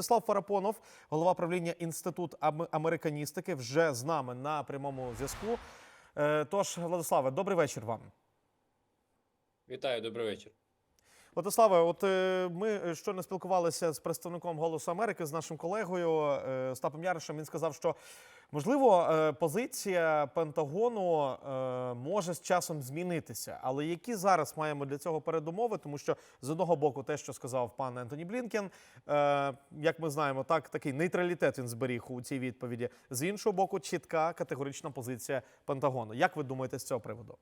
Владислав Фарапонов, голова правління інститут американістики, вже з нами на прямому зв'язку. Е, Тож, Владиславе, добрий вечір вам. Вітаю, добрий вечір. Владиславе, от е, ми щойно спілкувалися з представником Голосу Америки, з нашим колегою е, Стапом Яришем. Він сказав, що можливо е, позиція Пентагону е, може з часом змінитися. Але які зараз маємо для цього передумови? Тому що з одного боку, те, що сказав пан Ентоні Блінкен, е, як ми знаємо, так такий нейтралітет він зберіг у цій відповіді. З іншого боку, чітка категорична позиція Пентагону. Як ви думаєте з цього приводу?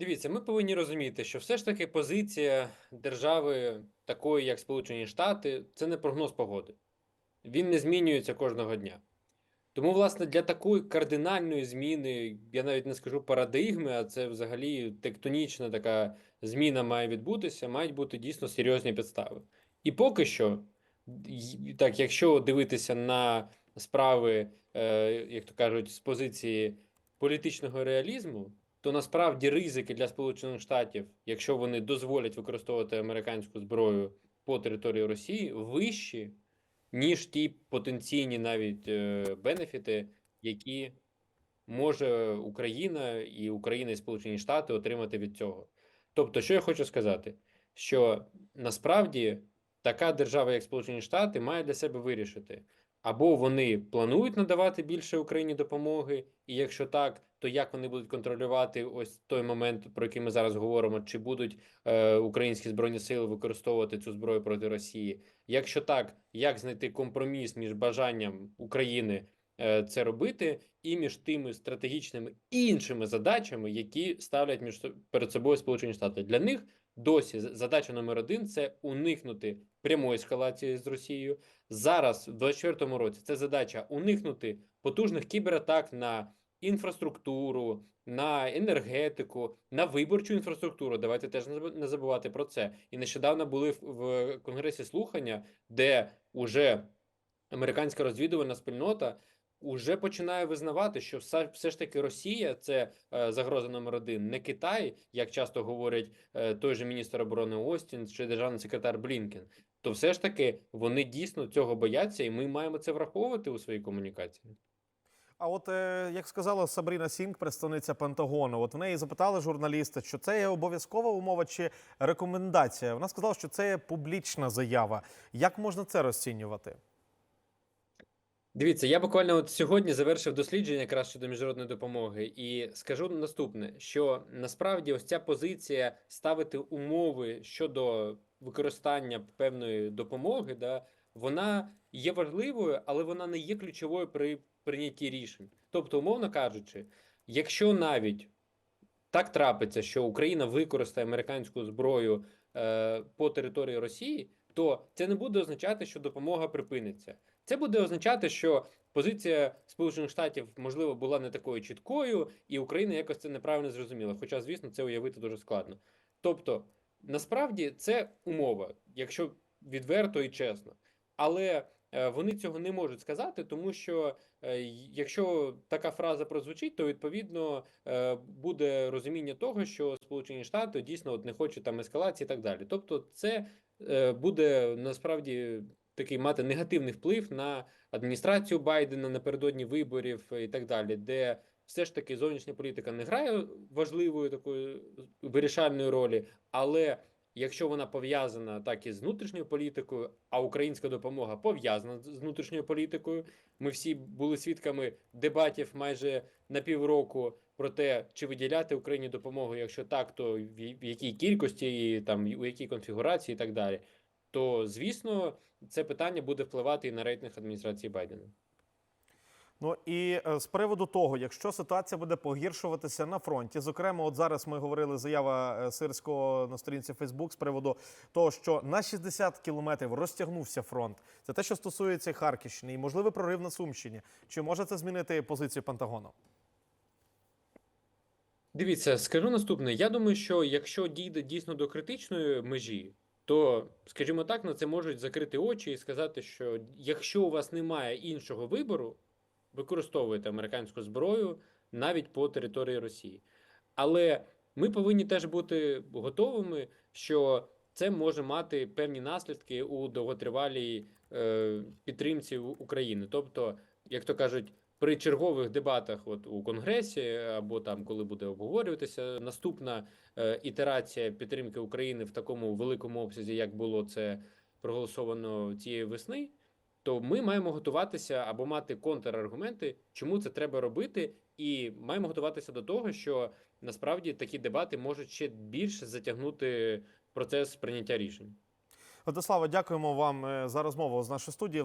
Дивіться, ми повинні розуміти, що все ж таки позиція держави, такої як Сполучені Штати, це не прогноз погоди. Він не змінюється кожного дня. Тому, власне, для такої кардинальної зміни, я навіть не скажу парадигми, а це взагалі тектонічна така зміна має відбутися, мають бути дійсно серйозні підстави. І поки що, так, якщо дивитися на справи, е, як то кажуть, з позиції політичного реалізму, то насправді ризики для Сполучених Штатів, якщо вони дозволять використовувати американську зброю по території Росії, вищі, ніж ті потенційні навіть е, бенефіти, які може Україна і Україна і Сполучені Штати отримати від цього. Тобто, що я хочу сказати, що насправді така держава, як Сполучені Штати, має для себе вирішити. Або вони планують надавати більше Україні допомоги, і якщо так, то як вони будуть контролювати ось той момент, про який ми зараз говоримо, чи будуть е, українські збройні сили використовувати цю зброю проти Росії? Якщо так, як знайти компроміс між бажанням України це робити, і між тими стратегічними іншими задачами, які ставлять між перед собою Сполучені Штати? Для них досі задача номер один це уникнути прямої ескалації з Росією. Зараз, в 2024 році, це задача уникнути потужних кібератак на інфраструктуру, на енергетику, на виборчу інфраструктуру. Давайте теж не забувати про це. І нещодавно були в конгресі слухання, де уже американська розвідувальна спільнота уже починає визнавати, що все, все ж таки Росія це е, загроза номер один, не Китай, як часто говорять е, той же міністр оборони Остін чи державний секретар Блінкен. То все ж таки вони дійсно цього бояться, і ми маємо це враховувати у своїй комунікації. А от е, як сказала Сабріна Сінг, представниця Пентагону, от в неї запитали журналісти, що це є обов'язкова умова чи рекомендація. Вона сказала, що це є публічна заява. Як можна це розцінювати? Дивіться, я буквально от сьогодні завершив дослідження якраз щодо міжнародної допомоги, і скажу наступне: що насправді ось ця позиція ставити умови щодо використання певної допомоги, да, вона є важливою, але вона не є ключовою при прийнятті рішень. Тобто, умовно кажучи, якщо навіть так трапиться, що Україна використає американську зброю е, по території Росії, то це не буде означати, що допомога припиниться. Це буде означати, що позиція Сполучених Штатів можливо була не такою чіткою, і Україна якось це неправильно зрозуміла. Хоча, звісно, це уявити дуже складно. Тобто, насправді це умова, якщо відверто і чесно. Але е, вони цього не можуть сказати, тому що е, якщо така фраза прозвучить, то відповідно е, буде розуміння того, що Сполучені Штати дійсно от не хочуть там ескалації і так далі. Тобто, це буде насправді такий мати негативний вплив на адміністрацію Байдена напередодні виборів і так далі, де все ж таки зовнішня політика не грає важливої такої вирішальної ролі, але якщо вона пов'язана так і з внутрішньою політикою, а українська допомога пов'язана з внутрішньою політикою, ми всі були свідками дебатів майже на півроку про те, чи виділяти Україні допомогу, якщо так, то в якій кількості, і там у якій конфігурації, і так далі. То звісно, це питання буде впливати і на рейтинг адміністрації Байдена. Ну і е, з приводу того, якщо ситуація буде погіршуватися на фронті, зокрема, от зараз ми говорили заява е, Сирського на сторінці Фейсбук з приводу того, що на 60 кілометрів розтягнувся фронт. Це те, що стосується Харківщини, і можливий прорив на Сумщині. Чи може це змінити позицію Пентагону? Дивіться, скажу наступне. Я думаю, що якщо дійде дійсно до критичної межі, то, скажімо так, на це можуть закрити очі і сказати, що якщо у вас немає іншого вибору, використовуйте американську зброю навіть по території Росії. Але ми повинні теж бути готовими, що це може мати певні наслідки у довготривалій е, підтримці України. Тобто, як то кажуть, при чергових дебатах, от у Конгресі, або там, коли буде обговорюватися наступна е, ітерація підтримки України в такому великому обсязі, як було це проголосовано цієї весни, то ми маємо готуватися або мати контраргументи, чому це треба робити, і маємо готуватися до того, що насправді такі дебати можуть ще більше затягнути процес прийняття рішень. Владислава, дякуємо вам е, за розмову з нашої студії.